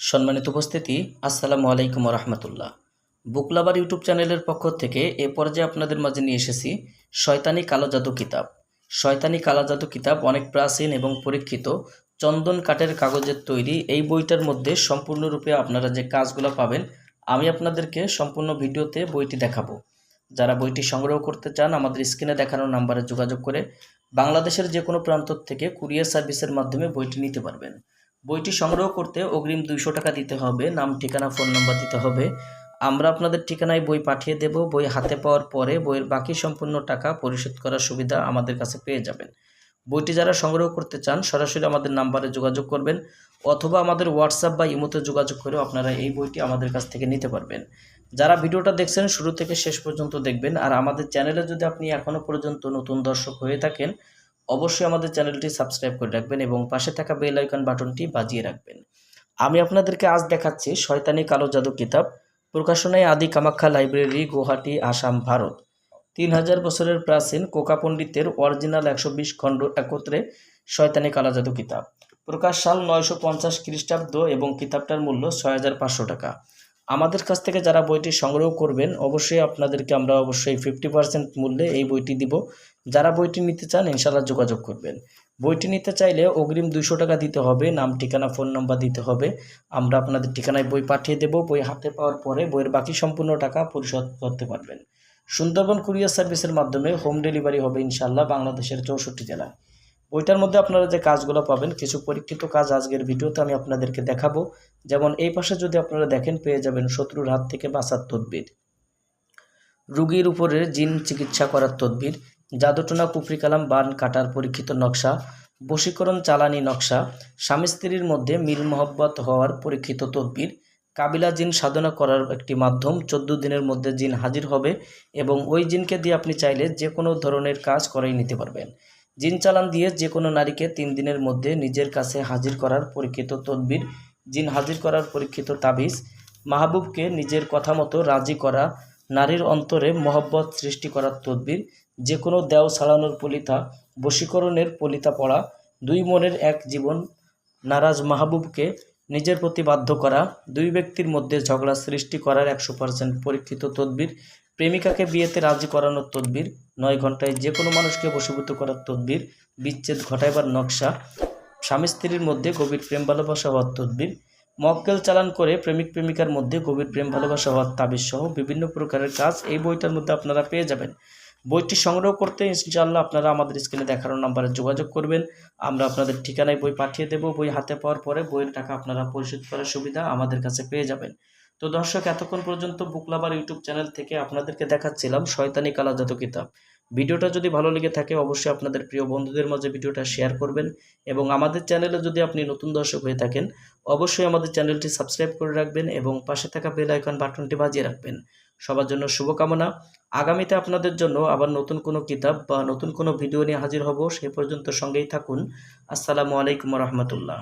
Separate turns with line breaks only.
সম্মানিত উপস্থিতি, আসসালামু আলাইকুম রহমতুল্লাহ বুকলাবার ইউটিউব চ্যানেলের পক্ষ থেকে এ পর্যায়ে আপনাদের মাঝে নিয়ে এসেছি শয়তানি কালো জাদু কিতাব। শয়তানি কালো জাদু কিতাব অনেক প্রাচীন এবং পরীক্ষিত, চন্দন কাঠের কাগজের তৈরি এই বইটার মধ্যে সম্পূর্ণরূপে আপনারা যে কাজগুলো পাবেন, আমি আপনাদেরকে সম্পূর্ণ ভিডিওতে বইটি দেখাবো। যারা বইটি সংগ্রহ করতে চান, আমাদের স্ক্রিনে দেখানো নাম্বারে যোগাযোগ করে বাংলাদেশের যে কোনো প্রান্ত থেকে কুরিয়ার সার্ভিসের মাধ্যমে বইটি নিতে পারবেন। বইটি সংগ্রহ করতে অগ্রিম দুইশো টাকা দিতে হবে, নাম, ঠিকানা, ফোন নাম্বার দিতে হবে। আমরা আপনাদের ঠিকানায় বই পাঠিয়ে দেব, বই হাতে পাওয়ার পরে বইয়ের বাকি সম্পূর্ণ টাকা পরিশোধ করার সুবিধা আমাদের কাছে পেয়ে যাবেন। বইটি যারা সংগ্রহ করতে চান, সরাসরি আমাদের নাম্বারে যোগাযোগ করবেন অথবা আমাদের হোয়াটসঅ্যাপ বা ইমোতে যোগাযোগ করেও আপনারা এই বইটি আমাদের কাছ থেকে নিতে পারবেন। যারা ভিডিওটা দেখছেন, শুরু থেকে শেষ পর্যন্ত দেখবেন। আর আমাদের চ্যানেলে যদি আপনি এখনও পর্যন্ত নতুন দর্শক হয়ে থাকেন অবশ্যই আমাদের চ্যানেলটি সাবস্ক্রাইব করে রাখবেন এবং পাশে থাকা বেল আইকন বাটনটি বাজিয়ে রাখবেন। আমি আপনাদেরকে আজ দেখাচ্ছি শয়তানি কালো জাদু কিতাব প্রকাশনায় আদি কামাখ্যা লাইব্রেরি, গুয়াহাটি, আসাম, ভারত। তিন হাজার বছরের প্রাচীন কোকা পণ্ডিতের অরিজিনাল একশো বিশ খণ্ড একত্রে শয়তানি কালো জাদু কিতাব। প্রকাশ সাল নয়শো পঞ্চাশ খ্রিস্টাব্দ এবং কিতাবটার মূল্য ছয় হাজার পাঁচশো টাকা। আমাদের কাছ থেকে যারা বইটি সংগ্রহ করবেন, অবশ্যই আপনাদেরকে আমরা অবশ্যই ফিফটি পার্সেন্ট মূল্যে এই বইটি দিব। যারা বইটি নিতে চান ইনশাল্লাহ যোগাযোগ করবেন। বইটি নিতে চাইলে অগ্রিম দুশো টাকা দিতে হবে, নাম, ঠিকানা, ফোন নাম্বার দিতে হবে। আমরা আপনাদের ঠিকানায় বই পাঠিয়ে দেব, বই হাতে পাওয়ার পরে বইয়ের বাকি সম্পূর্ণ টাকা পরিশোধ করতে পারবেন। সুন্দরবন কুরিয়ার সার্ভিসের মাধ্যমে হোম ডেলিভারি হবে ইনশাল্লাহ বাংলাদেশের চৌষট্টি জেলায় বইটার মধ্যে আপনারা যে কাজগুলো পাবেন, কিছু পরীক্ষিত কাজ আজকের ভিডিওতে আমি আপনাদেরকে দেখাবো। যেমন এই পাশে যদি আপনারা দেখেন, পেয়ে যাবেন শত্রুর হাত থেকে বাঁচার তদবির। রুগীর উপরে জিন চিকিৎসা করার তদবির, জাদুটনা কুফরি কালাম, বান কাটার পরীক্ষিত নকশা, বশীকরণ চালানি নকশা, স্বামী স্ত্রীর মধ্যে মিল মহব্বত হওয়ার পরীক্ষিত তদবির, কাবিলা জিন সাধনা করার একটি মাধ্যম, চোদ্দ দিনের মধ্যে জিন হাজির হবে এবং ওই জিনকে দিয়ে আপনি চাইলে যে কোনো ধরনের কাজ করাই নিতে পারবেন। জিন চালান দিয়ে যে কোনো নারীকে তিন দিনের মধ্যে নিজের কাছে হাজির করার পরীক্ষিত তদবির, জিন হাজির করার পরীক্ষিত তাবিজ, মাহবুবকে নিজের কথা মতো রাজি করা, নারীর অন্তরে মহব্বত সৃষ্টি করার তদবির যে কোনো দেও ছাড়ানোর পলিতা, বশীকরণের পলিতা পড়া, দুই মনের এক জীবন, নারাজ মাহবুবকে নিজের প্রতি বাধ্য করা, দুই ব্যক্তির মধ্যে ঝগড়া সৃষ্টি করার একশো পার্সেন্ট পরীক্ষিত তদবির প্রেমিকাকে বিয়েতে রাজি করানোর তদবির, নয় ঘন্টায় যে কোনো মানুষকে বশীভূত করার তদবির, বিচ্ছেদ ঘটাইবার নকশা, স্বামী স্ত্রীর মধ্যে গভীর প্রেম ভালোবাসা হওয়ার তদবির, মক্কেল চালান করে প্রেমিক প্রেমিকার মধ্যে গভীর প্রেম ভালোবাসা হওয়ার তাবিজ সহ বিভিন্ন প্রকারের কাজ এই বইটার মধ্যে আপনারা পেয়ে যাবেন। বইটি সংগ্রহ করতে ইনশাআল্লাহ আপনারা আমাদের স্ক্রিনে দেখানো নাম্বারে যোগাযোগ করবেন। আমরা আপনাদের ঠিকানায় বই পাঠিয়ে দেব। বই হাতে পাওয়ার পরে বইয়ের টাকা আপনারা পরিশোধ করার সুবিধা আমাদের কাছে পেয়ে যাবেন। তো দর্শক, এতক্ষণ পর্যন্ত বুকলাবার ইউটিউব চ্যানেল থেকে আপনাদেরকে দেখাচ্ছিলাম শয়তানি কালাজাত কিতাব। ভিডিওটা যদি ভালো লেগে থাকে, অবশ্যই আপনাদের প্রিয় বন্ধুদের মাঝে ভিডিওটা শেয়ার করবেন এবং আমাদের চ্যানেলে যদি আপনি নতুন দর্শক হয়ে থাকেন, অবশ্যই আমাদের চ্যানেলটি সাবস্ক্রাইব করে রাখবেন এবং পাশে থাকা বেল আইকন বাটনটি বাজিয়ে রাখবেন। সবার জন্য শুভকামনা। আগামীতে আপনাদের জন্য আবার নতুন কোনো কিতাব বা নতুন কোনো ভিডিও নিয়ে হাজির হব সেই পর্যন্ত সঙ্গেই থাকুন। আসসালামু আলাইকুম রহমতুল্লাহ।